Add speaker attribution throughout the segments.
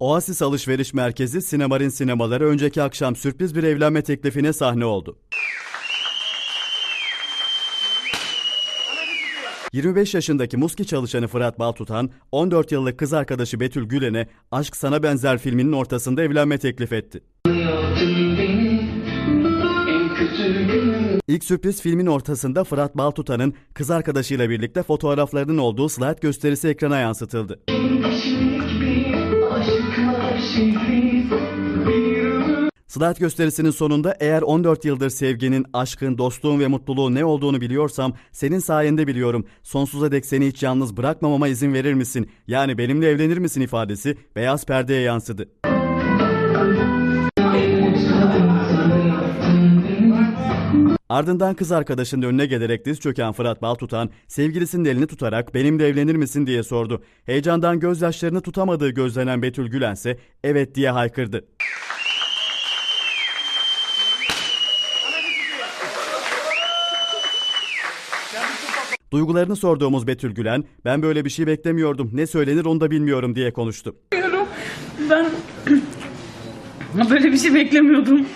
Speaker 1: Oasis Alışveriş Merkezi Sinemarin sinemaları önceki akşam sürpriz bir evlenme teklifine sahne oldu. 25 yaşındaki Muski çalışanı Fırat Baltutan, 14 yıllık kız arkadaşı Betül Gülen'e Aşk Sana Benzer filminin ortasında evlenme teklif etti. İlk sürpriz filmin ortasında Fırat Baltutan'ın kız arkadaşıyla birlikte fotoğraflarının olduğu slide gösterisi ekrana yansıtıldı. Slide gösterisinin sonunda eğer 14 yıldır sevginin, aşkın, dostluğun ve mutluluğun ne olduğunu biliyorsam senin sayende biliyorum. Sonsuza dek seni hiç yalnız bırakmamama izin verir misin? Yani benimle evlenir misin ifadesi beyaz perdeye yansıdı. Ardından kız arkadaşının önüne gelerek diz çöken Fırat Baltutan, sevgilisinin elini tutarak benimle evlenir misin diye sordu. Heyecandan gözyaşlarını tutamadığı gözlenen Betül Gülen ise evet diye haykırdı. Duygularını sorduğumuz Betül Gülen, ben böyle bir şey beklemiyordum, ne söylenir onu da bilmiyorum diye konuştu.
Speaker 2: Ben böyle bir şey beklemiyordum.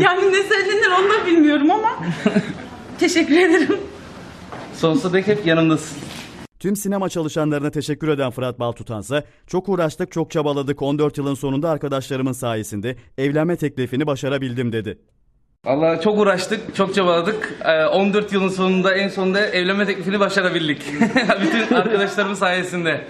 Speaker 2: yani ne söylenir onu da bilmiyorum ama teşekkür ederim.
Speaker 3: Sonsuza dek hep yanımdasın.
Speaker 1: Tüm sinema çalışanlarına teşekkür eden Fırat Baltutansa, çok uğraştık, çok çabaladık, 14 yılın sonunda arkadaşlarımın sayesinde evlenme teklifini başarabildim dedi.
Speaker 3: Vallahi çok uğraştık, çok çabaladık. Ee, 14 yılın sonunda en sonunda evlenme teklifini başarabildik. Bütün arkadaşlarımın sayesinde.